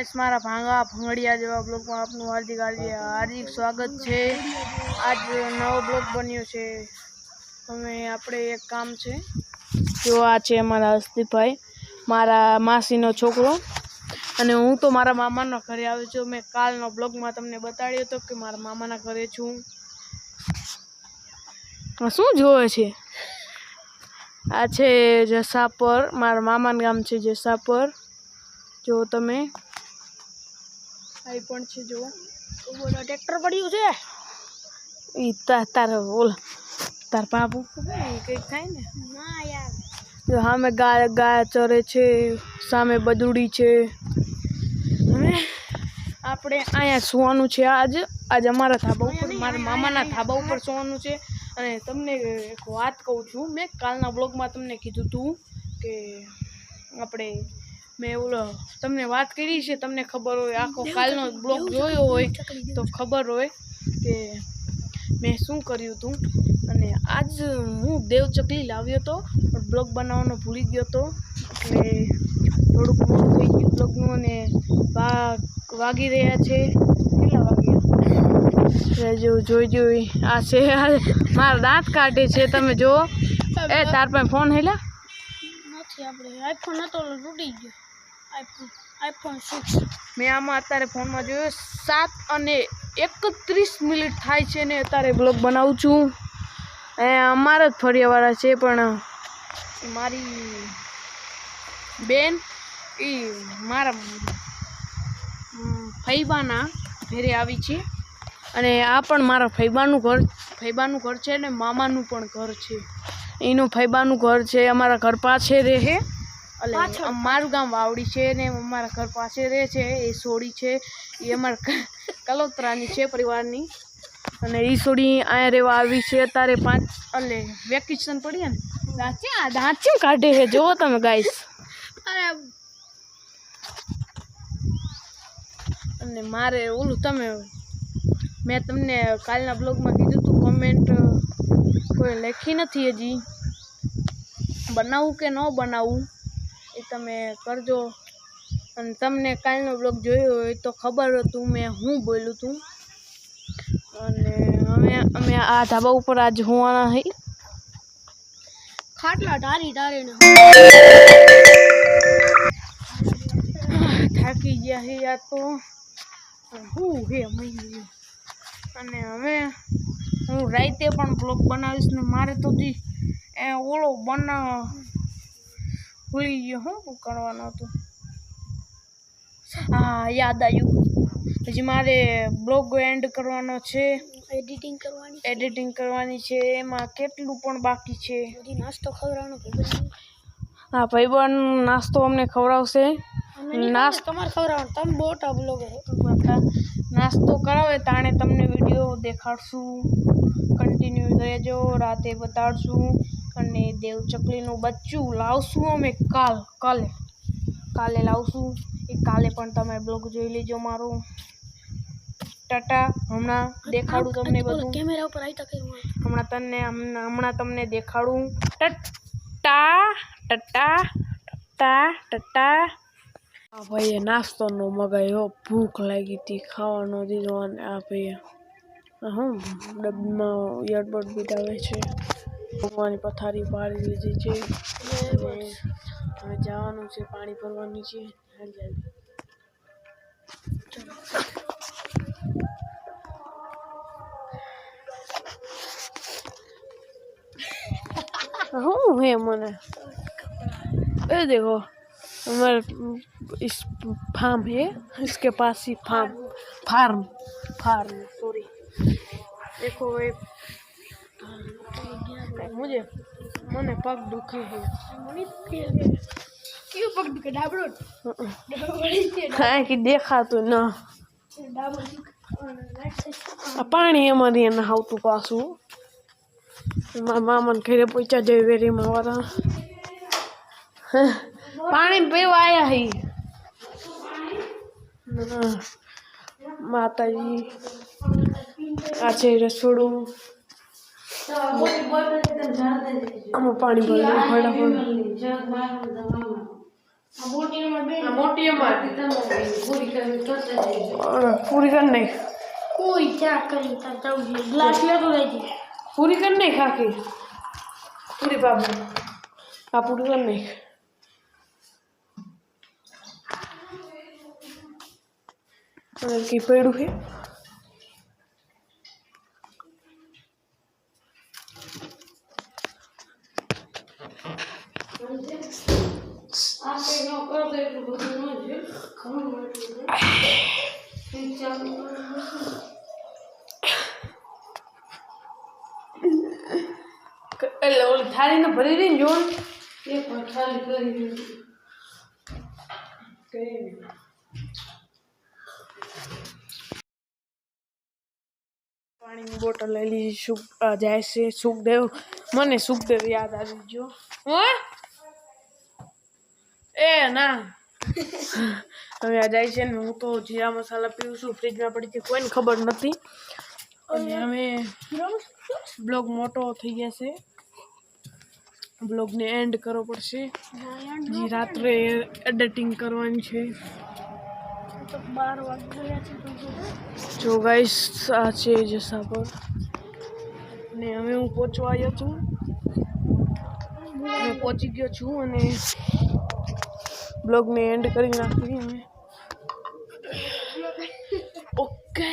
Guys મારા ભાંગા ભંગડિયા જેવા બ્લોગમાં આપનું હાર્દિક હાર્દિક સ્વાગત છે. આજ નવો બ્લોગ બન્યો છે. અમે આપણે એક કામ છે. જો આ છે મારા હસ્તીભાઈ, મારા માસીનો છોકરો. અને હું તો મારા મામાના ઘરે આવ્યો છું. મેં કાલનો બ્લોગમાં તમને બતાડ્યો હતો કે મારા મામાના ઘરે છું. શું જોવે છે? આ છે જસાપર. મારા મામાનું ગામ છે જસાપર. જો તમે અહીં પણ છે જો બોલો ટ્રેક્ટર પડ્યું છે. ઈ તાર તાર ઓલ તાર બાપુ કંઈક થાય ને. ના યાર. સામે ગાય ગાય ચરે છે સામે બદુડી છે. હવે આપણે અહીંયા સુવાનું છે આજ. આજ અમારા થાબા ઉપર મારા મામાના થાબા ઉપર સુવાનું છે. અને તમને એક વાત કહું છું મેં કાલના બ્લોગમાં તમને કીધું હતું કે આપણે મેં ઓલો તમને વાત કરી છે તમને ખબર હોય આખો કાલનો બ્લોગ જોયો હોય તો ખબર હોય કે મેં શું કર્યું હતું. અને આજ હું દેવ ચકલી લાવ્યો હતો પણ બ્લોગ બનાવવાનો ભૂલી ગયો હતો. એટલે થોડુંક મોડું થઈ ગયું બ્લોગનું અને વાગ વાગી રહ્યા છે. કેટલા વાગ્યા? જો જોઈ જોઈ આ છે આ મારા દાંત કાઢે છે તમે જુઓ. એ તાર પાસે ફોન હેલા? નથી આપણે આઈફોન હતો તૂટી ગયો. IPhone six. મેં આમાં અત્યારે ફોનમાં જોયું, સાત અને એકત્રીસ મિનિટ થાય છે ને અત્યારે બ્લોગ બનાવું છું. એ અમારા જ ફરિયાવાળા છે, પણ મારી બેન, એ મારા ફૈબાના ઘરે આવી છે. અને આ પણ મારા ફૈબાનું ઘર ફૈબાનું ઘર છે ને મામાનું પણ ઘર છે. એનું ફૈબાનું ઘર છે, અમારા ઘર પાસે રહે. એટલે મારું ગામ વાવડી છે ને અમારા ઘર પાસે રહે છે એ સોડી છે એ અમારા કલોત્રાની છે પરિવારની. અને એ સોડી અહીંયા રહેવા આવી છે અત્યારે પાંચ એટલે વેકેશન પડીએ ને. દાંચ્યા દાંચ્યું કાઢે છે. જુઓ તમે ગાઈસ અરે અને મારે ઓલું તમે મેં તમને કાલના બ્લોગમાં કીધું હતું કોમેન્ટ કોઈ લખી નથી હજી. બનાવવું કે ન બનાવવું એ તમે કરજો. અને તમને કાલનો બ્લોગ જોયો હોય તો ખબર હતું મેં હું બોલ્યું હતું અને અમે અમે આ ધાબા ઉપર આજ હોવાના હઈ. ખાટલા ઢારી ઢારીને થાકી ગયા હે આ તો. હું હે મહિને અને હવે હું રાતે પણ બ્લોગ બનાવીશ ને મારે તો જી, એ ઓળો બના ભૂલી ગયો હું શું હતું. હા યાદ આવ્યું. હજી મારે બ્લોગ એન્ડ કરવાનો છે. એડિટિંગ કરવાની એડિટિંગ કરવાની છે. એમાં કેટલું પણ બાકી છે. હજી નાસ્તો ખવડાવવાનો હા ભાઈબંધ નાસ્તો અમને ખવડાવશે. નાસ્તો તમારે ખવડાવવાનો. તમે બોટા બ્લોગર નાસ્તો કરાવે તાણે તમને વીડિયો દેખાડશું. કન્ટિન્યુ રહેજો રાતે બતાડશું. અને દેવ ચકલીનું બચ્ચું લાવશું અમે કાલ કાલે. કાલે લાવશું. એ કાલે પણ તમે બ્લોગ જોઈ લેજો મારો. ટાટા હમણાં દેખાડું તમને બધું. કેમેરા ઉપર આવી હમણાં તમને હમણાં તમને દેખાડું. ટટા ટટ્ટા ટટ્ટા ટટ્ટા આ ભાઈએ નાસ્તો નો મગાવ્યો. ભૂખ લાગી હતી ખાવાનો દીધો અને આ ભાઈએ હું ડબ્બામાં ઈયરબડ બીટાવે છે. ભગવાનની પથારી પાડી લીધી છે અને હવે જવાનું છે પાણી ભરવાની છે હાલ હાલ. हूँ है मने ये देखो हमारे इस फार्म है इसके पास ही फार्म फार्म फार्म सॉरी देखो ये मुझे મને પગ દુખે છે. કયું પગ દુખે? ડાબડો કાંઈ કે દેખાતું ન. પાણી એમાંથી એને આવતું પાછું. મારા મામાને ઘરે પહોંચ્યા જઈ વેરીમાં વાળા પાણી પીવા આવ્યા હી. માતાજી આ છે રસોડું. આમાં પાણી ભરી ફટાફટ આ મોટી અમાર બેન મોટી અમારી પૂરી કરી નાખ કોઈ ચા કરી તાર જવું છે ગ્લાસ લેતો રહેજે પૂરી કરી નાખ આખી પૂરી બાબુ આ પૂરી કરી નાખ અને કઈ પડ્યું એટલે ઓલી થાળીને ભરી દઈને જો પાણીની બોટલ લઈ લીધી સુખ જાય છે સુખદેવ. મને સુખદેવ યાદ આવી ગયો. હો? એ ના. હવે આ જાય છે ને હું તો જીરા મસાલા પીવું છું. ફ્રીજમાં પડી છે કોઈને ખબર નથી. અને અમે બ્લોગ મોટો થઈ ગયા છે. બ્લોગને એન્ડ કરવો પડશે. જી રાત્રે એડિટિંગ કરવાની છે. જો. ગાઈસ આ છે જસા પર ને હવે હું પહોંચવા આવ્યો છું. હવે પહોંચી ગયો છું અને બ્લોગને એન્ડ કરી નાખીએ ઓકે